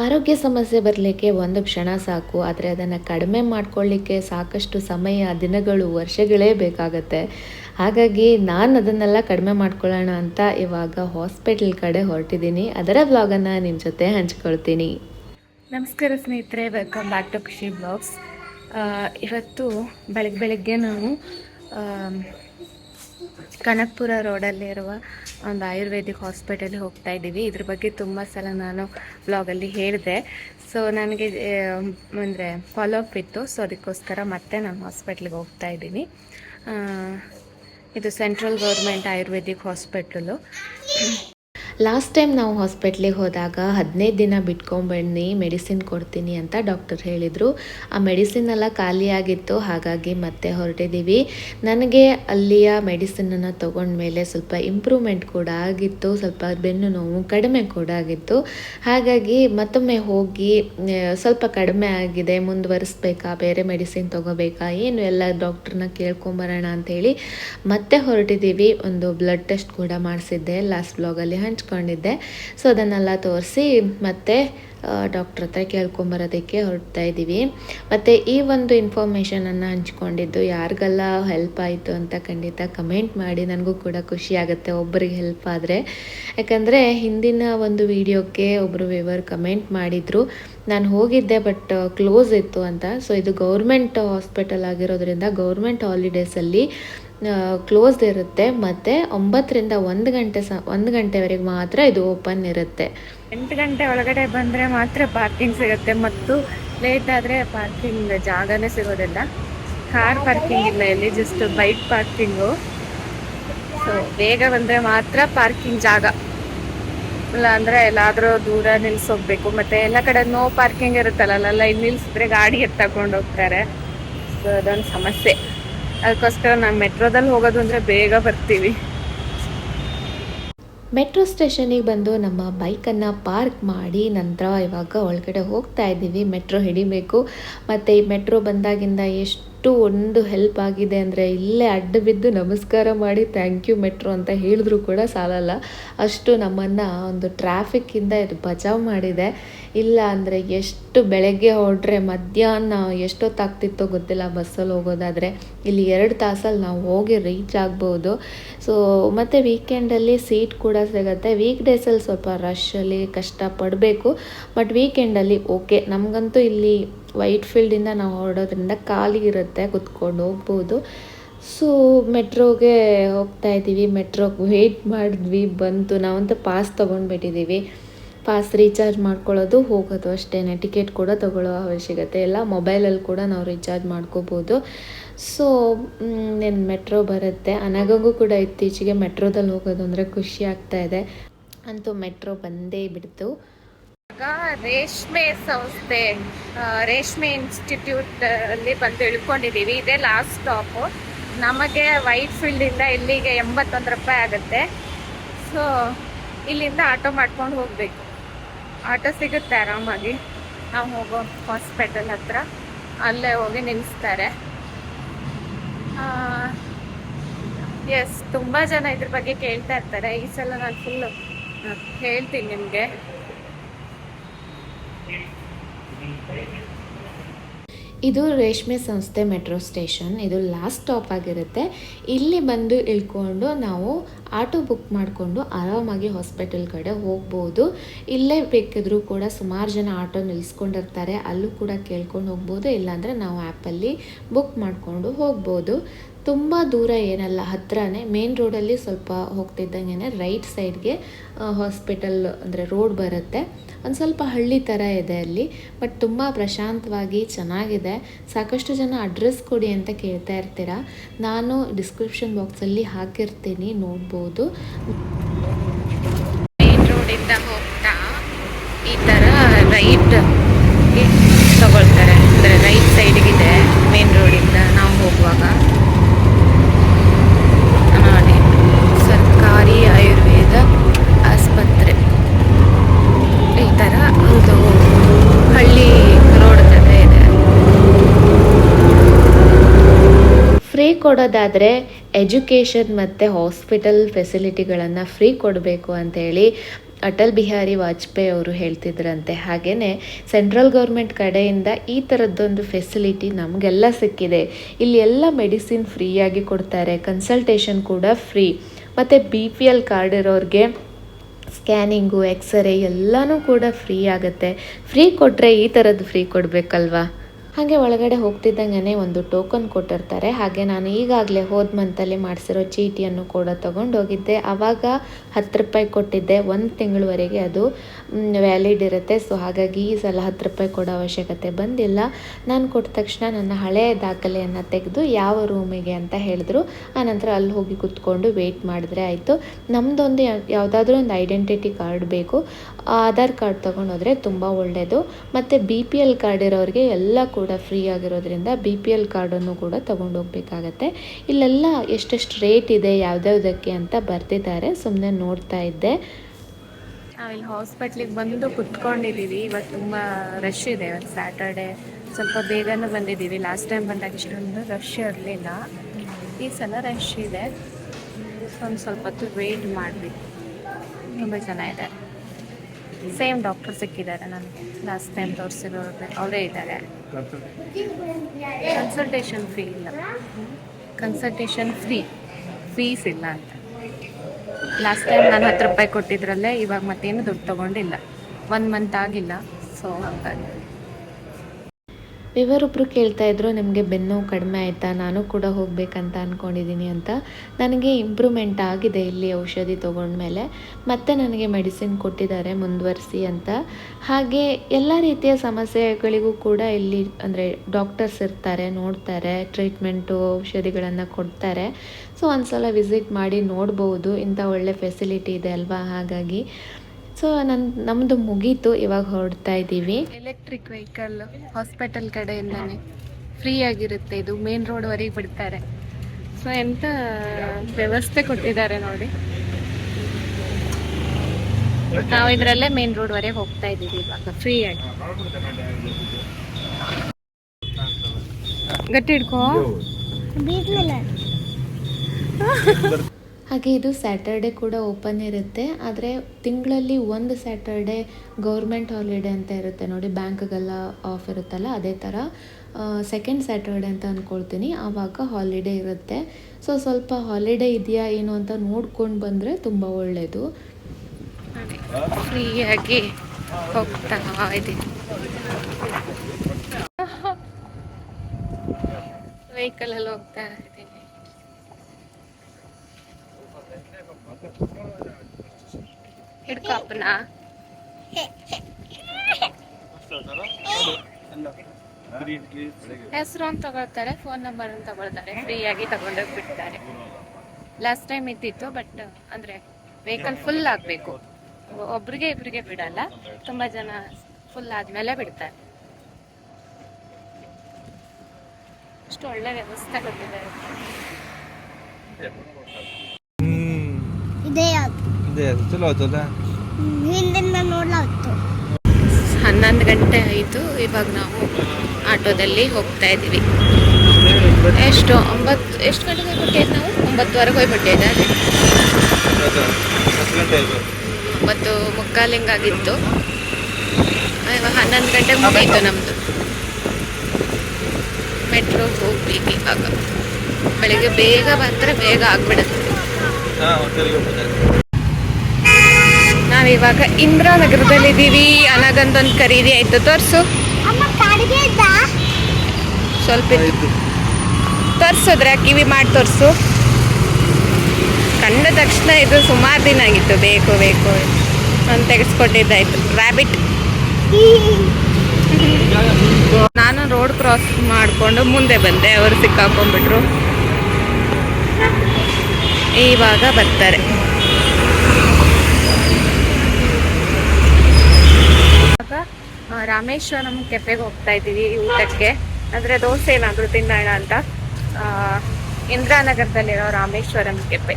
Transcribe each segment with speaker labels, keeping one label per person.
Speaker 1: ಆರೋಗ್ಯ ಸಮಸ್ಯೆ ಬರಲಿಕ್ಕೆ ಒಂದು ಕ್ಷಣ ಸಾಕು, ಆದರೆ ಅದನ್ನು ಕಡಿಮೆ ಮಾಡ್ಕೊಳ್ಳಿಕ್ಕೆ ಸಾಕಷ್ಟು ಸಮಯ, ದಿನಗಳು, ವರ್ಷಗಳೇ ಬೇಕಾಗತ್ತೆ. ಹಾಗಾಗಿ ನಾನು ಅದನ್ನೆಲ್ಲ ಕಡಿಮೆ ಮಾಡ್ಕೊಳ್ಳೋಣ ಅಂತ ಇವಾಗ ಹಾಸ್ಪಿಟಲ್ ಕಡೆ ಹೊರಟಿದ್ದೀನಿ. ಅದರ ಬ್ಲಾಗನ್ನು ನಿಮ್ಮ ಜೊತೆ ಹಂಚ್ಕೊಳ್ತೀನಿ. ನಮಸ್ಕಾರ ಸ್ನೇಹಿತರೆ, welcome back to Khushi blogs. ಇವತ್ತು ಬೆಳಗ್ಗೆ ಬೆಳಗ್ಗೆ ನಾವು ಕನಕಪುರ ರೋಡಲ್ಲಿರುವ ಒಂದು ಆಯುರ್ವೇದಿಕ್ ಹಾಸ್ಪಿಟಲ್ಗೆ ಹೋಗ್ತಾ ಇದ್ದೀವಿ. ಇದ್ರ ಬಗ್ಗೆ ತುಂಬ ಸಲ ನಾನು ಬ್ಲಾಗಲ್ಲಿ ಹೇಳಿದೆ. ಸೊ ನನಗೆ ಅಂದರೆ ಫಾಲೋ ಅಪ್ ಇತ್ತು. ಸೊ ಅದಕ್ಕೋಸ್ಕರ ಮತ್ತೆ ನಾನು ಹಾಸ್ಪಿಟ್ಲಿಗೆ ಹೋಗ್ತಾ ಇದ್ದೀನಿ. ಇದು central government ayurvedic hospital. Last time ನಾವು ಹಾಸ್ಪಿಟ್ಲಿಗೆ ಹೋದಾಗ ಹದಿನೈದು ದಿನ ಬಿಟ್ಕೊಂಬನ್ನಿ ಮೆಡಿಸಿನ್ ಕೊಡ್ತೀನಿ ಅಂತ ಡಾಕ್ಟರ್ ಹೇಳಿದರು. ಆ ಮೆಡಿಸಿನ್ ಎಲ್ಲ ಖಾಲಿಯಾಗಿತ್ತು ಹಾಗಾಗಿ ಮತ್ತೆ ಹೊರಟಿದ್ದೀವಿ ನನಗೆ ಅಲ್ಲಿಯ ಮೆಡಿಸಿನನ್ನು ತೊಗೊಂಡ್ಮೇಲೆ ಸ್ವಲ್ಪ ಇಂಪ್ರೂವ್ಮೆಂಟ್ ಕೂಡ ಆಗಿತ್ತು, ಸ್ವಲ್ಪ ಬೆನ್ನು ನೋವು ಕಡಿಮೆ ಕೂಡ ಆಗಿತ್ತು. ಹಾಗಾಗಿ ಮತ್ತೊಮ್ಮೆ ಹೋಗಿ ಸ್ವಲ್ಪ ಕಡಿಮೆ ಆಗಿದೆ, ಮುಂದುವರಿಸ್ಬೇಕಾ, ಬೇರೆ ಮೆಡಿಸಿನ್ ತೊಗೋಬೇಕಾ, ಏನು ಎಲ್ಲ ಡಾಕ್ಟ್ರನ್ನ ಕೇಳ್ಕೊಂಬರೋಣ ಹೇಳಿ ಮತ್ತೆ ಹೊರಟಿದ್ದೀವಿ ಒಂದು ಬ್ಲಡ್ ಟೆಸ್ಟ್ ಕೂಡ ಮಾಡಿಸಿದ್ದೆ ಲಾಸ್ಟ್ ಬ್ಲಾಗಲ್ಲಿ ಹಂಚ್ಕೊಂಡಿದ್ದೆ ಸೊ ಅದನ್ನೆಲ್ಲ ತೋರಿಸಿ ಮತ್ತೆ ಡಾಕ್ಟ್ರ್ ಹತ್ರ ಕೇಳ್ಕೊಂಬರೋದಕ್ಕೆ ಹೊರಡ್ತಾ ಇದ್ದೀವಿ ಮತ್ತು ಈ ಒಂದು ಇನ್ಫಾರ್ಮೇಷನನ್ನು ಹಂಚ್ಕೊಂಡಿದ್ದು ಯಾರಿಗೆಲ್ಲ ಹೆಲ್ಪ್ ಆಯಿತು ಅಂತ ಖಂಡಿತ ಕಮೆಂಟ್ ಮಾಡಿ. ನನಗೂ ಕೂಡ ಖುಷಿ ಆಗುತ್ತೆ ಒಬ್ಬರಿಗೆ ಹೆಲ್ಪ್ ಆದರೆ. ಯಾಕಂದರೆ ಹಿಂದಿನ ಒಂದು ವಿಡಿಯೋಕ್ಕೆ ಒಬ್ಬರು ವಿವರ್ ಕಮೆಂಟ್ ಮಾಡಿದರು. ನಾನು ಹೋಗಿದ್ದೆ ಬಟ್ ಕ್ಲೋಸ್ ಇತ್ತು ಅಂತ. ಸೊ ಇದು ಗೌರ್ಮೆಂಟ್ ಹಾಸ್ಪಿಟಲ್ ಆಗಿರೋದ್ರಿಂದ ಗೌರ್ಮೆಂಟ್ ಹಾಲಿಡೇಸಲ್ಲಿ ಕ್ಲೋಸ್ ಇರುತ್ತೆ. ಮತ್ತು ಒಂಬತ್ತರಿಂದ ಒಂದು ಗಂಟೆ ಸ, ಒಂದು ಗಂಟೆವರೆಗೆ ಮಾತ್ರ ಇದು ಓಪನ್ ಇರುತ್ತೆ. ಎಂಟು ಗಂಟೆ ಒಳಗಡೆ ಬಂದರೆ ಮಾತ್ರ ಪಾರ್ಕಿಂಗ್ ಸಿಗುತ್ತೆ. ಮತ್ತು ಲೇಟ್ ಆದರೆ ಪಾರ್ಕಿಂಗ್ ಜಾಗನೇ ಸಿಗೋದಿಲ್ಲ. ಕಾರ್ ಪಾರ್ಕಿಂಗ್ ಇಲ್ಲ ಇಲ್ಲಿ ಜಸ್ಟ್ ಬೈಕ್ ಪಾರ್ಕಿಂಗು ಸೊ ಬೇಗ ಬಂದರೆ ಮಾತ್ರ ಪಾರ್ಕಿಂಗ್ ಜಾಗ. ಇಲ್ಲ ಅಂದರೆ ಎಲ್ಲಾದರೂ ದೂರ ನಿಲ್ಸೋಗ್ಬೇಕು ಮತ್ತೆ ಎಲ್ಲ ಕಡೆ ನೋ ಪಾರ್ಕಿಂಗ್ ಇರುತ್ತಲ್ಲ, ಅಲ್ಲೆಲ್ಲ ಇಲ್ಲಿ ನಿಲ್ಸಿದ್ರೆ ಗಾಡಿ ಎತ್ತಕೊಂಡು ಹೋಗ್ತಾರೆ. ಸೊ ಅದೊಂದು ಸಮಸ್ಯೆ. ಅದಕ್ಕೋಸ್ಕರ ನಾವು ಮೆಟ್ರೋದಲ್ಲಿ ಹೋಗೋದು ಅಂದರೆ ಬೇಗ ಬರ್ತೀವಿ. ಮೆಟ್ರೋ ಸ್ಟೇಷನಿಗೆ ಬಂದು ನಮ್ಮ ಬೈಕನ್ನು ಪಾರ್ಕ್ ಮಾಡಿ ನಂತರ ಇವಾಗ ಒಳಗಡೆ ಹೋಗ್ತಾ ಇದ್ದೀವಿ. ಮೆಟ್ರೋ ಹಿಡಿಬೇಕು. ಮತ್ತು ಈ ಮೆಟ್ರೋ ಬಂದಾಗಿಂದ ಎಷ್ಟು ಒಂದು ಹೆಲ್ಪ್ ಆಗಿದೆ ಅಂದರೆ ಇಲ್ಲೇ ಅಡ್ಡ ಬಿದ್ದು ನಮಸ್ಕಾರ ಮಾಡಿ ಥ್ಯಾಂಕ್ ಯು ಮೆಟ್ರೋ ಅಂತ ಹೇಳಿದ್ರು ಕೂಡ ಸಾಲಲ್ಲ. ಅಷ್ಟು ನಮ್ಮನ್ನು ಒಂದು ಟ್ರಾಫಿಕ್ಕಿಂದ ಇದು ಬಚಾವ್ ಮಾಡಿದೆ. ಇಲ್ಲ ಅಂದರೆ ಎಷ್ಟು ಬೆಳಗ್ಗೆ ಹೊರಟ್ರೆ ಮಧ್ಯಾಹ್ನ ಎಷ್ಟೊತ್ತಾಗ್ತಿತ್ತೋ ಗೊತ್ತಿಲ್ಲ ಬಸ್ಸಲ್ಲಿ ಹೋಗೋದಾದರೆ. ಇಲ್ಲಿ ಎರಡು ತಾಸಲ್ಲಿ ನಾವು ಹೋಗಿ ರೀಚ್ ಆಗ್ಬೋದು. ಸೊ ಮತ್ತು ವೀಕೆಂಡಲ್ಲಿ ಸೀಟ್ ಕೂಡ ಸಿಗುತ್ತೆ. ವೀಕ್ ಡೇಸಲ್ಲಿ ಸ್ವಲ್ಪ ರಶಲ್ಲಿ ಕಷ್ಟಪಡಬೇಕು. ಬಟ್ ವೀಕೆಂಡಲ್ಲಿ ಓಕೆ ನಮಗಂತೂ ಇಲ್ಲಿ ವೈಟ್ ಫೀಲ್ಡಿಂದ ನಾವು ಹೊರಡೋದ್ರಿಂದ ಖಾಲಿ ಇರುತ್ತೆ, ಕುತ್ಕೊಂಡು ಹೋಗ್ಬೋದು. ಸೊ ಮೆಟ್ರೋಗೆ ಹೋಗ್ತಾ ಇದ್ದೀವಿ. ಮೆಟ್ರೋಗೆ ವೆಯ್ಟ್ ಮಾಡಿದ್ವಿ, ಬಂತು. ನಾವಂತೂ ಪಾಸ್ ತೊಗೊಂಡ್ಬಿಟ್ಟಿದ್ದೀವಿ. ಪಾಸ್ ರೀಚಾರ್ಜ್ ಮಾಡ್ಕೊಳ್ಳೋದು, ಹೋಗೋದು ಅಷ್ಟೇ ಟಿಕೆಟ್ ಕೂಡ ತಗೊಳ್ಳೋ ಅವಶ್ಯಕತೆ ಇಲ್ಲ. ಮೊಬೈಲಲ್ಲಿ ಕೂಡ ನಾವು ರೀಚಾರ್ಜ್ ಮಾಡ್ಕೋಬೋದು. ಸೊ ನೆನ್ ಮೆಟ್ರೋ ಬರುತ್ತೆ. ಅನಗಂಗೂ ಕೂಡ ಇತ್ತೀಚೆಗೆ ಮೆಟ್ರೋದಲ್ಲಿ ಹೋಗೋದು ಅಂದರೆ ಖುಷಿ ಆಗ್ತಾ ಇದೆ. ಅಂತೂ ಮೆಟ್ರೋ ಬಂದೇ ಬಿಡ್ತು. ರೇಷ್ಮೆ ಸಂಸ್ಥೆ ರೇಷ್ಮೆ ಇನ್ಸ್ಟಿಟ್ಯೂಟ್ ಅಲ್ಲಿ ಬಂದು ಇಳ್ಕೊಂಡಿದ್ದೀವಿ. ಇದೇ ಲಾಸ್ಟ್ ಸ್ಟಾಪು ನಮಗೆ ವೈಟ್ ಫೀಲ್ಡಿಂದ ಇಲ್ಲಿಗೆ ಎಂಬತ್ತೊಂದು ರೂಪಾಯಿ ಆಗುತ್ತೆ. ಸೊ ಇಲ್ಲಿಂದ ಆಟೋ ಮಾಡ್ಕೊಂಡು ಹೋಗಬೇಕು. ಆಟೋ ಸಿಗುತ್ತೆ ಆರಾಮಾಗಿ. ನಾವು ಹೋಗೋ ಹಾಸ್ಪಿಟಲ್ ಹತ್ರ. ಅಲ್ಲೇ ಹೋಗಿ ನಿಲ್ಲಿಸ್ತಾರೆ ಎಸ್ ತುಂಬ ಜನ ಇದ್ರ ಬಗ್ಗೆ ಕೇಳ್ತಾ ಇರ್ತಾರೆ. ಈ ಸಲ ನಾನು ಫುಲ್ ಹೇಳ್ತೀನಿ ನಿಮಗೆ. ಇದು ರೇಷ್ಮೆ ಸಂಸ್ಥೆ ಮೆಟ್ರೋ ಸ್ಟೇಷನ್. ಇದು ಲಾಸ್ಟ್ ಸ್ಟಾಪ್ ಆಗಿರುತ್ತೆ. ಇಲ್ಲಿ ಬಂದು ಇಳ್ಕೊಂಡು ನಾವು ಆಟೋ ಬುಕ್ ಮಾಡಿಕೊಂಡು ಆರಾಮಾಗಿ ಹಾಸ್ಪಿಟಲ್ ಕಡೆ ಹೋಗ್ಬೋದು. ಇಲ್ಲೇ ಬೇಕಿದ್ರೂ ಕೂಡ ಸುಮಾರು ಜನ ಆಟೋ ನಿಲ್ಲಿಸ್ಕೊಂಡಿರ್ತಾರೆ ಅಲ್ಲೂ ಕೂಡ ಕೇಳ್ಕೊಂಡು ಹೋಗ್ಬೋದು. ಇಲ್ಲಾಂದರೆ ನಾವು ಆ್ಯಪಲ್ಲಿ ಬುಕ್ ಮಾಡಿಕೊಂಡು ಹೋಗ್ಬೋದು. ತುಂಬ ದೂರ ಏನಲ್ಲ, ಹತ್ರನೇ ಮೇನ್ ರೋಡಲ್ಲಿ ಸ್ವಲ್ಪ ಹೋಗ್ತಿದ್ದಂಗೆ ರೈಟ್ ಸೈಡ್ಗೆ ಹಾಸ್ಪಿಟಲ್ ಅಂದರೆ ರೋಡ್ ಬರುತ್ತೆ. ಒಂದು ಸ್ವಲ್ಪ ಹಳ್ಳಿ ಥರ ಇದೆ ಅಲ್ಲಿ ಬಟ್ ತುಂಬ ಪ್ರಶಾಂತವಾಗಿ ಚೆನ್ನಾಗಿದೆ. ಸಾಕಷ್ಟು ಜನ ಅಡ್ರೆಸ್ ಕೊಡಿ ಅಂತ ಕೇಳ್ತಾ ಇರ್ತೀರಾ? ನಾನು ಡಿಸ್ಕ್ರಿಪ್ಷನ್ ಬಾಕ್ಸಲ್ಲಿ ಹಾಕಿರ್ತೀನಿ, ನೋಡ್ಬೋದು. ಮೇನ್ ರೋಡಿಂದ ಹೋಗ್ತಾ ಈ ಥರ ರೈಟ್ ತಗೊಳ್ತಾರೆ. ಅಂದರೆ ರೈಟ್ ಸೈಡ್ಗಿದೆ ಮೇನ್ ರೋಡಿಂದ ನಾವು ಹೋಗುವಾಗ ನೋಡಿ ಸರ್ಕಾರಿ ಆಯುರ್ವೇದ ಆಸ್ಪತ್ರೆ. ಈ ಥರ ಒಂದು ಹಳ್ಳಿ ರೋಡ್ ಥರ ಇದೆ. ಫ್ರೀ ಕೊಡೋದಾದರೆ ಎಜುಕೇಷನ್ ಮತ್ತು ಹಾಸ್ಪಿಟಲ್ ಫೆಸಿಲಿಟಿಗಳನ್ನು ಫ್ರೀ ಕೊಡಬೇಕು ಅಂತೇಳಿ ಅಟಲ್ ಬಿಹಾರಿ ವಾಜಪೇಯಿ ಅವರು ಹೇಳ್ತಿದ್ರಂತೆ. ಹಾಗೆಯೇ ಸೆಂಟ್ರಲ್ ಗೌರ್ಮೆಂಟ್ ಕಡೆಯಿಂದ ಈ ಥರದ್ದೊಂದು ಫೆಸಿಲಿಟಿ ನಮಗೆಲ್ಲ ಸಿಕ್ಕಿದೆ. ಇಲ್ಲಿ ಎಲ್ಲ ಮೆಡಿಸಿನ್ ಫ್ರೀಯಾಗಿ ಕೊಡ್ತಾರೆ. ಕನ್ಸಲ್ಟೇಷನ್ ಕೂಡ ಫ್ರೀ. ಮತ್ತು ಬಿ ಪಿ ಎಲ್ ಕಾರ್ಡ್ ಇರೋರಿಗೆ ಸ್ಕ್ಯಾನಿಂಗು ಎಕ್ಸ್ರೇ ಎಲ್ಲನೂ ಕೂಡ ಫ್ರೀ ಆಗುತ್ತೆ. ಫ್ರೀ ಕೊಟ್ಟರೆ ಈ ಥರದ್ದು ಫ್ರೀ ಕೊಡಬೇಕಲ್ವಾ? ಹಾಗೆ ಒಳಗಡೆ ಹೋಗ್ತಿದ್ದಂಗೆ ಒಂದು ಟೋಕನ್ ಕೊಟ್ಟಿರ್ತಾರೆ. ಹಾಗೆ ನಾನು ಈಗಾಗಲೇ ಹೋದ ಮಂತಲ್ಲಿ ಮಾಡಿಸಿರೋ ಚೀಟಿಯನ್ನು ಕೂಡ ತೊಗೊಂಡೋಗಿದ್ದೆ. ಆವಾಗ ಹತ್ತು ರೂಪಾಯಿ ಕೊಟ್ಟಿದ್ದೆ. ಒಂದು ತಿಂಗಳವರೆಗೆ ಅದು ವ್ಯಾಲಿಡ್ ಇರುತ್ತೆ. ಸೊ ಹಾಗಾಗಿ ಈ ಸಲ ಹತ್ತು ರೂಪಾಯಿ ಕೊಡೋ ಅವಶ್ಯಕತೆ ಬಂದಿಲ್ಲ. ನಾನು ಕೊಟ್ಟ ತಕ್ಷಣ ನನ್ನ ಹಳೆಯ ದಾಖಲೆಯನ್ನು ತೆಗೆದು ಯಾವ ರೂಮಿಗೆ ಅಂತ ಹೇಳಿದ್ರು. ಆನಂತರ ಅಲ್ಲಿ ಹೋಗಿ ಕೂತ್ಕೊಂಡು ವೆಯ್ಟ್ ಮಾಡಿದ್ರೆ ಆಯಿತು. ನಮ್ಮದೊಂದು ಯಾವುದಾದ್ರೂ ಒಂದು ಐಡೆಂಟಿಟಿ ಕಾರ್ಡ್ ಬೇಕು. ಆಧಾರ್ ಕಾರ್ಡ್ ತೊಗೊಂಡೋದ್ರೆ ತುಂಬ ಒಳ್ಳೆಯದು ಮತ್ತು ಬಿ ಪಿ ಎಲ್ ಕಾರ್ಡ್ ಇರೋರಿಗೆ ಎಲ್ಲ ಕೂಡ ಫ್ರೀ ಆಗಿರೋದ್ರಿಂದ ಬಿ ಪಿ ಎಲ್ ಕಾರ್ಡನ್ನು ಕೂಡ ತೊಗೊಂಡು ಹೋಗ್ಬೇಕಾಗತ್ತೆ ಇಲ್ಲೆಲ್ಲ ಎಷ್ಟೆಷ್ಟು ರೇಟ್ ಇದೆ, ಯಾವ್ದ್ಯಾವ್ದಕ್ಕೆ ಅಂತ ಬರ್ತಿದ್ದಾರೆ ಸುಮ್ಮನೆ ನೋಡ್ತಾ ಇದ್ದೆ.
Speaker 2: ನಾವಿಲ್ಲಿ ಹಾಸ್ಪಿಟ್ಲಿಗೆ ಬಂದು ಕುತ್ಕೊಂಡಿದ್ದೀವಿ ಇವತ್ತು ತುಂಬ ರಶ್ ಇದೆ. ಇವತ್ತು ಸ್ಯಾಟರ್ಡೆ ಸ್ವಲ್ಪ ಬೇಗನೂ ಬಂದಿದ್ದೀವಿ ಲಾಸ್ಟ್ ಟೈಮ್ ಬಂದಾಗ ಇಷ್ಟೊಂದು ರಶ್ ಇರಲಿಲ್ಲ. ಈ ಸಲ ರಶ್ ಇದೆ. ಒಂದು ಸ್ವಲ್ಪ ಹೊತ್ತು ವೆಯ್ಟ್ ಮಾಡಿದ್ವಿ ತುಂಬ ಚೆನ್ನಾಗಿದೆ ಸೇಮ್ ಡಾಕ್ಟರ್ ಸಿಕ್ಕಿದ್ದಾರೆ ನನಗೆ. ಲಾಸ್ಟ್ ಟೈಮ್ ತೋರಿಸಿರೋರು ಅವರೇ ಇದ್ದಾರೆ. ಕನ್ಸಲ್ಟೇಷನ್ ಫ್ರೀ ಇಲ್ಲ. ಕನ್ಸಲ್ಟೇಷನ್ ಫ್ರೀ ಫೀಸ್ ಇಲ್ಲ ಅಂತ. ಲಾಸ್ಟ್ ಟೈಮ್ ನಾನು ಹತ್ತು ರೂಪಾಯಿ ಕೊಟ್ಟಿದ್ರಲ್ಲೇ, ಇವಾಗ ಮತ್ತೇನು ದುಡ್ಡು ತಗೊಂಡಿಲ್ಲ. ಒನ್ ಮಂತ್ ಆಗಿಲ್ಲ. ಸೊ ಹಾಗಾಗಿ.
Speaker 1: ಇವರೊಬ್ಬರು ಕೇಳ್ತಾ ಇದ್ರು, ನಿಮಗೆ ಬೆನ್ನು ಕಡಿಮೆ ಆಯಿತಾ? ನಾನು ಕೂಡ ಹೋಗಬೇಕಂತ ಅಂದ್ಕೊಂಡಿದ್ದೀನಿ ಅಂತ. ನನಗೆ ಇಂಪ್ರೂವ್ಮೆಂಟ್ ಆಗಿದೆ ಇಲ್ಲಿ ಔಷಧಿ ತೊಗೊಂಡ್ಮೇಲೆ. ಮತ್ತೆ ನನಗೆ ಮೆಡಿಸಿನ್ ಕೊಟ್ಟಿದ್ದಾರೆ, ಮುಂದುವರಿಸಿ ಅಂತ. ಹಾಗೆ ಎಲ್ಲ ರೀತಿಯ ಸಮಸ್ಯೆಗಳಿಗೂ ಕೂಡ ಇಲ್ಲಿ ಅಂದರೆ ಡಾಕ್ಟರ್ಸ್ ಇರ್ತಾರೆ, ನೋಡ್ತಾರೆ ಟ್ರೀಟ್ಮೆಂಟು ಔಷಧಿಗಳನ್ನು ಕೊಡ್ತಾರೆ. ಸೊ ಒಂದು ಸಲ ವಿಸಿಟ್ ಮಾಡಿ ನೋಡ್ಬೋದು. ಇಂಥ ಒಳ್ಳೆ ಫೆಸಿಲಿಟಿ ಇದೆ ಅಲ್ವಾ? ಹಾಗಾಗಿ ಸೊ ನನ್ನ ನಮ್ಮದು ಮುಗೀತು ಇವಾಗ ಹೊರಡ್ತಾ ಇದ್ದೀವಿ
Speaker 2: ಎಲೆಕ್ಟ್ರಿಕ್ ವೆಹಿಕಲ್ ಹಾಸ್ಪಿಟಲ್ ಕಡೆಯಿಂದನೇ. ಫ್ರೀ ಆಗಿರುತ್ತೆ ಇದು ಮೇನ್ ರೋಡ್ವರೆಗೆ ಬಿಡ್ತಾರೆ. ಸೊ ಎಂತ ವ್ಯವಸ್ಥೆ ಕೊಟ್ಟಿದ್ದಾರೆ ನೋಡಿ. ನಾವು ಇದರಲ್ಲೇ ಮೇನ್ ರೋಡ್ವರೆಗೆ ಹೋಗ್ತಾ ಇದ್ದೀವಿ ಇವಾಗ ಫ್ರೀ ಆಗಿ. ಗಟ್ಟಿ ಹಿಡ್ಕೋ.
Speaker 1: ಹಾಗೆ ಇದು ಸ್ಯಾಟರ್ಡೆ ಕೂಡ ಓಪನ್ ಇರುತ್ತೆ. ಆದರೆ ತಿಂಗಳಲ್ಲಿ ಒಂದು ಸ್ಯಾಟರ್ಡೆ ಗೌರ್ಮೆಂಟ್ ಹಾಲಿಡೇ ಅಂತ ಇರುತ್ತೆ. ನೋಡಿ ಬ್ಯಾಂಕ್ಗೆಲ್ಲ ಆಫ್ ಇರುತ್ತಲ್ಲ ಅದೇ ಥರ ಸೆಕೆಂಡ್ ಸ್ಯಾಟರ್ಡೆ ಅಂತ ಅಂದ್ಕೊಳ್ತೀನಿ ಆವಾಗ ಹಾಲಿಡೇ ಇರುತ್ತೆ. ಸೊ ಸ್ವಲ್ಪ ಹಾಲಿಡೇ ಇದೆಯಾ ಏನು ಅಂತ ನೋಡ್ಕೊಂಡು ಬಂದರೆ ತುಂಬ ಒಳ್ಳೆಯದು
Speaker 2: ಫ್ರೀಯಾಗಿ ಹೋಗ್ತಾ ಇದ್ದೀನಿ. ವೆಹಿಕಲಲ್ಲಿ ಹೋಗ್ತಾ ಹಿಡ್ಕಪ್ಪನ? ಹೆಸರು ಅಂತ ತಗೊಳ್ತಾರೆ ಫೋನ್ ನಂಬರ್ ಅಂತ ತಗೊಳ್ತಾರೆ. ಫ್ರೀಯಾಗಿ ತಗೊಂಡೋಗಿ ಬಿಡ್ತಾರೆ ಲಾಸ್ಟ್ ಟೈಮ್ ಇದ್ದಿತ್ತು ಬಟ್ ಅಂದ್ರೆ ವೆಹಿಕಲ್ ಫುಲ್ ಆಗಬೇಕು. ಒಬ್ರಿಗೆ ಇಬ್ರಿಗೆ ಬಿಡಲ್ಲ, ತುಂಬಾ ಜನ ಫುಲ್ ಆದ್ಮೇಲೆ ಬಿಡ್ತಾರೆ. ಅಷ್ಟು ಒಳ್ಳೆ ವ್ಯವಸ್ಥೆ
Speaker 3: ಇದೇ ಅದು.
Speaker 4: ಚಲೋ ಚಲೋ ಅಲ್ಲ?
Speaker 3: ಹಿಂದಿಂದ ನೋಡ್ಲಾಗ್ತು
Speaker 2: ಹನ್ನೊಂದು ಗಂಟೆ ಆಯಿತು. ಇವಾಗ ನಾವು ಆಟೋದಲ್ಲಿ ಹೋಗ್ತಾ ಇದ್ದೀವಿ. ಎಷ್ಟು? ಒಂಬತ್ತು ಎಷ್ಟು ಗಂಟೆಗೆ ಹೋಗ್ಬಿಟ್ಟಿದ್ದು ನಾವು? ಒಂಬತ್ತುವರೆಗೆ ಹೋಗ್ಬಿಟ್ಟಿದ್ದೆ
Speaker 4: ಆಯ್ತು.
Speaker 2: ಒಂಬತ್ತು ಮುಕ್ಕಾಲಿಂಗಾಗಿತ್ತು ಇವಾಗ ಹನ್ನೊಂದು ಗಂಟೆಗೆ ಮುಗಿಯಿತು ನಮ್ಮದು ಮೆಟ್ರೋ ಹೋಗ್ಬೇಕು ಇವಾಗ ಬೆಳಿಗ್ಗೆ ಬೇಗ ಬಂದರೆ ಬೇಗ ಆಗ್ಬಿಡುತ್ತೆ. ನಾವಿವಾಗ ಇಂದಿರಾನಗರದಲ್ಲಿದ್ದೀವಿ. ಅನಗಂದೊಂದು ಖರೀದಿ ಆಯಿತು. ತೋರಿಸು. ಸ್ವಲ್ಪ ತೋರಿಸಿದ್ರೆ ಕಿವಿ ಮಾಡಿ ತೋರಿಸು. ಕಂಡ ತಕ್ಷಣ ಇದು ಸುಮಾರು ದಿನ ಆಗಿತ್ತು. ಬೇಕು ಬೇಕು ನಾನು ತೆಗೆಸ್ಕೊಟ್ಟಿದ್ದಾಯ್ತು ರ್ಯಾಬಿಟ್ ನಾನು ರೋಡ್ ಕ್ರಾಸ್ ಮಾಡಿಕೊಂಡು ಮುಂದೆ ಬಂದೆ. ಅವರು ಸಿಕ್ಕಾಕೊಂಡ್ಬಿಟ್ರು. ಇವಾಗ ಬರ್ತಾರೆ ಇವಾಗ ಆ, ರಾಮೇಶ್ವರಂ ಕೆಫೆಗೆ ಹೋಗ್ತಾ ಇದ್ದೀವಿ ಊಟಕ್ಕೆ. ಅಂದರೆ ದೋಸೆ ಏನಾದರೂ ತಿನ್ನೋಣ ಅಂತ. ಇಂದಿರಾನಗರದಲ್ಲಿರೋ ರಾಮೇಶ್ವರಂ ಕೆಫೆ.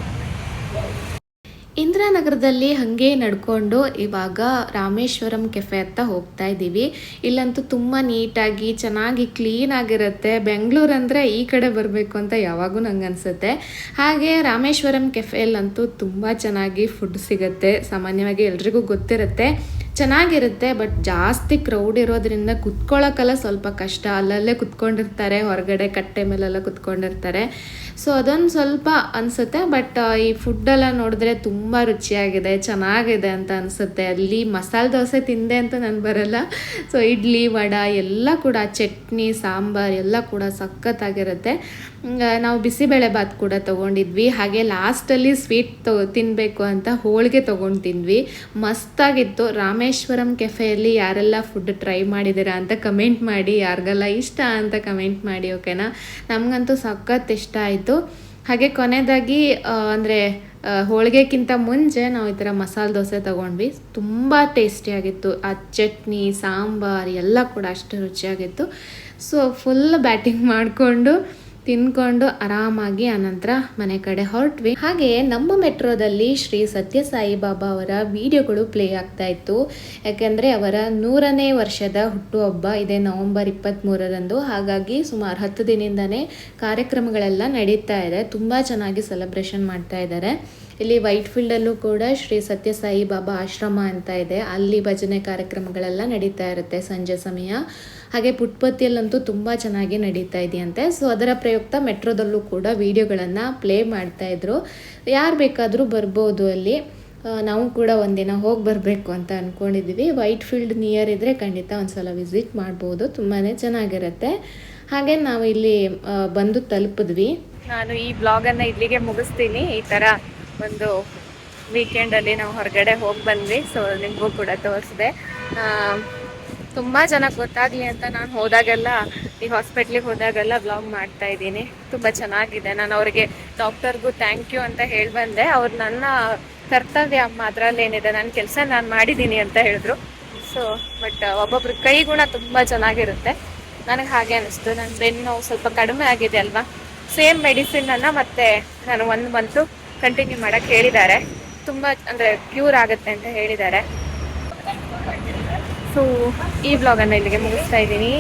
Speaker 2: ಇಂದಿರಾನಗರದಲ್ಲಿ ಹಾಗೆ ನಡ್ಕೊಂಡು ಇವಾಗ ರಾಮೇಶ್ವರಂ ಕೆಫೆ ಅಂತ ಹೋಗ್ತಾ ಇದ್ದೀವಿ. ಇಲ್ಲಂತೂ ತುಂಬ ನೀಟಾಗಿ, ಚೆನ್ನಾಗಿ ಕ್ಲೀನ್ ಆಗಿರುತ್ತೆ. ಬೆಂಗಳೂರು ಅಂದರೆ ಈ ಕಡೆ ಬರಬೇಕು ಅಂತ ಯಾವಾಗೂ ನಂಗೆ ಅನಿಸುತ್ತೆ. ಹಾಗೆ ರಾಮೇಶ್ವರಂ ಕೆಫೆಯಲ್ಲಂತೂ ತುಂಬ ಚೆನ್ನಾಗಿ ಫುಡ್ ಸಿಗುತ್ತೆ. ಸಾಮಾನ್ಯವಾಗಿ ಎಲ್ರಿಗೂ ಗೊತ್ತಿರುತ್ತೆ. ಚೆನ್ನಾಗಿರುತ್ತೆ ಬಟ್ ಜಾಸ್ತಿ ಕ್ರೌಡ್ ಇರೋದ್ರಿಂದ ಕುತ್ಕೊಳ್ಳೋಕ್ಕೆಲ್ಲ ಸ್ವಲ್ಪ ಕಷ್ಟ. ಅಲ್ಲಲ್ಲೇ ಕುತ್ಕೊಂಡಿರ್ತಾರೆ ಹೊರಗಡೆ ಕಟ್ಟೆ ಮೇಲೆಲ್ಲ ಕುತ್ಕೊಂಡಿರ್ತಾರೆ. ಸೊ ಅದೊಂದು ಸ್ವಲ್ಪ ಅನಿಸುತ್ತೆ ಬಟ್ ಈ ಫುಡ್ಡೆಲ್ಲ ನೋಡಿದ್ರೆ ತುಂಬ ರುಚಿಯಾಗಿದೆ, ಚೆನ್ನಾಗಿದೆ ಅಂತ ಅನಿಸುತ್ತೆ. ಅಲ್ಲಿ ಮಸಾಲೆ ದೋಸೆ ತಿಂದೆ ಅಂತ ನಾನು ಬರಲ್ಲ. ಸೊ ಇಡ್ಲಿ, ವಡ ಎಲ್ಲ ಕೂಡ, ಚಟ್ನಿ, ಸಾಂಬಾರ್ ಎಲ್ಲ ಕೂಡ ಸಖತ್ತಾಗಿರುತ್ತೆ. ನಾವು ಬಿಸಿಬೇಳೆ ಬಾತ್ ಕೂಡ ತೊಗೊಂಡಿದ್ವಿ. ಹಾಗೆ ಲಾಸ್ಟಲ್ಲಿ ಸ್ವೀಟ್ ತೊ ತಿನ್ನಬೇಕು ಅಂತ ಹೋಳಿಗೆ ತೊಗೊಂಡು ತಿಂದ್ವಿ ಮಸ್ತಾಗಿತ್ತು. ರಾಮೇಶ್ವರಂ ಕೆಫೆಯಲ್ಲಿ ಯಾರೆಲ್ಲ ಫುಡ್ ಟ್ರೈ ಮಾಡಿದ್ದೀರಾ ಅಂತ ಕಮೆಂಟ್ ಮಾಡಿ. ಯಾರಿಗೆಲ್ಲ ಇಷ್ಟ ಅಂತ ಕಮೆಂಟ್ ಮಾಡಿ ಓಕೆನಾ ನಮಗಂತೂ ಸಖತ್ ಇಷ್ಟ ಆಯಿತು. ಹಾಗೆ ಕೊನೆಯದಾಗಿ ಅಂದರೆ ಹೋಳಿಗೆಕ್ಕಿಂತ ಮುಂಚೆ ನಾವು ಈ ಥರ ಮಸಾಲೆ ದೋಸೆ ತೊಗೊಂಡ್ವಿ. ತುಂಬ ಟೇಸ್ಟಿಯಾಗಿತ್ತು ಆ ಚಟ್ನಿ, ಸಾಂಬಾರ್ ಎಲ್ಲ ಕೂಡ ಅಷ್ಟು ರುಚಿಯಾಗಿತ್ತು. ಸೊ ಫುಲ್ ಬ್ಯಾಟಿಂಗ್ ಮಾಡಿಕೊಂಡು ತಿನ್ಕೊಂಡು ಆರಾಮಾಗಿ ಆನಂತರ ಮನೆ ಕಡೆ ಹೊರಟ್ವಿ. ಹಾಗೆ ನಮ್ಮ ಮೆಟ್ರೋದಲ್ಲಿ ಶ್ರೀ ಸತ್ಯಸಾಯಿ ಬಾಬಾ ಅವರ ವಿಡಿಯೋಗಳು ಪ್ಲೇ ಆಗ್ತಾ ಇತ್ತು. ಯಾಕೆಂದರೆ ಅವರ ನೂರನೇ ವರ್ಷದ ಹುಟ್ಟುಹಬ್ಬ ಇದೆ ನವೆಂಬರ್ ಇಪ್ಪತ್ತ್ಮೂರರಂದು ಹಾಗಾಗಿ ಸುಮಾರು ಹತ್ತು ದಿನದಿಂದನೇ ಕಾರ್ಯಕ್ರಮಗಳೆಲ್ಲ ನಡೀತಾ ಇದೆ. ತುಂಬ ಚೆನ್ನಾಗಿ ಸೆಲೆಬ್ರೇಷನ್ ಮಾಡ್ತಾ ಇದ್ದಾರೆ. ಇಲ್ಲಿ ವೈಟ್ ಫೀಲ್ಡಲ್ಲೂ ಕೂಡ ಶ್ರೀ ಸತ್ಯಸಾಯಿ ಬಾಬಾ ಆಶ್ರಮ ಅಂತ ಇದೆ. ಅಲ್ಲಿ ಭಜನೆ ಕಾರ್ಯಕ್ರಮಗಳೆಲ್ಲ ನಡೀತಾ ಇರುತ್ತೆ ಸಂಜೆ ಸಮಯ. ಹಾಗೆ ಪುಟ್ಪತ್ತಿಯಲ್ಲಂತೂ ತುಂಬ ಚೆನ್ನಾಗಿ ನಡೀತಾ ಇದೆಯಂತೆ. ಸೊ ಅದರ ಪ್ರಯುಕ್ತ ಮೆಟ್ರೋದಲ್ಲೂ ಕೂಡ ವಿಡಿಯೋಗಳನ್ನು ಪ್ಲೇ ಮಾಡ್ತಾಯಿದ್ರು ಯಾರು ಬೇಕಾದರೂ ಬರ್ಬೋದು ಅಲ್ಲಿ. ನಾವು ಕೂಡ ಒಂದಿನ ಹೋಗಿ ಬರಬೇಕು ಅಂತ ಅಂದ್ಕೊಂಡಿದ್ದೀವಿ ವೈಟ್ ಫೀಲ್ಡ್ ನಿಯರ್ ಇದ್ದರೆ ಖಂಡಿತ ಒಂದ್ಸಲ ವಿಸಿಟ್ ಮಾಡ್ಬೋದು. ತುಂಬಾ ಚೆನ್ನಾಗಿರುತ್ತೆ. ಹಾಗೆ ನಾವು ಇಲ್ಲಿ ಬಂದು ತಲುಪಿದ್ವಿ.
Speaker 5: ನಾನು ಈ ಬ್ಲಾಗನ್ನು ಇಲ್ಲಿಗೆ ಮುಗಿಸ್ತೀನಿ. ಈ ಥರ ಒಂದು ವೀಕೆಂಡಲ್ಲಿ ನಾವು ಹೊರಗಡೆ ಹೋಗಿ ಬಂದ್ವಿ ಸೊ ನಿಮಗೂ ಕೂಡ ತೋರಿಸಿದೆ. ತುಂಬ ಜನಕ್ಕೆ ಗೊತ್ತಾಗಲಿ ಅಂತ ನಾನು ಹೋದಾಗೆಲ್ಲ ಈ ಹಾಸ್ಪಿಟ್ಲಿಗೆ ಹೋದಾಗೆಲ್ಲ ಬ್ಲಾಗ್ ಮಾಡ್ತಾ ಇದ್ದೀನಿ. ತುಂಬ ಚೆನ್ನಾಗಿದೆ. ನಾನು ಅವರಿಗೆ ಡಾಕ್ಟರ್ಗೂ ಥ್ಯಾಂಕ್ ಯು ಅಂತ ಹೇಳಿ ಬಂದೆ. ಅವ್ರು ನನ್ನ ಕರ್ತವ್ಯ ಅಮ್ಮ ಅದರಲ್ಲಿ ಏನಿದೆ ನನ್ನ ಕೆಲಸ ನಾನು ಮಾಡಿದ್ದೀನಿ ಅಂತ ಹೇಳಿದ್ರು. ಸೊ ಬಟ್ ಒಬ್ಬೊಬ್ರ ಕೈಗುಣ ತುಂಬ ಚೆನ್ನಾಗಿರುತ್ತೆ. ನನಗೆ ಹಾಗೆ ಅನಿಸ್ತು. ನನ್ನ ಬೆನ್ನು ಸ್ವಲ್ಪ ಕಡಿಮೆ ಆಗಿದೆ ಅಲ್ವಾ? ಸೇಮ್ ಮೆಡಿಸಿನನ್ನು ಮತ್ತೆ ನಾನು ಒಂದು ಮಂತು ಕಂಟಿನ್ಯೂ ಮಾಡೋಕ್ಕೆ ಹೇಳಿದ್ದಾರೆ. ತುಂಬ ಅಂದರೆ ಕ್ಯೂರ್ ಆಗುತ್ತೆ ಅಂತ ಹೇಳಿದ್ದಾರೆ. ಸೊ ಈ ಬ್ಲಾಗನ್ನು ಇಲ್ಲಿಗೆ ಮುಗಿಸ್ತಾ ಇದ್ದೀನಿ.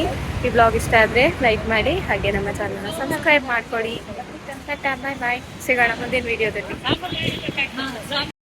Speaker 5: ಈ ಬ್ಲಾಗ್ ಇಷ್ಟ ಆದರೆ ಲೈಕ್ ಮಾಡಿ, ಹಾಗೆ ನಮ್ಮ ಚಾನಲ್ನ ಸಬ್ಸ್ಕ್ರೈಬ್ ಮಾಡ್ಕೊಡಿ ಬಾಯ್ ಬಾಯ್ ಸಿಗೋಣ ಮುಂದಿನ ವೀಡಿಯೋದಲ್ಲಿ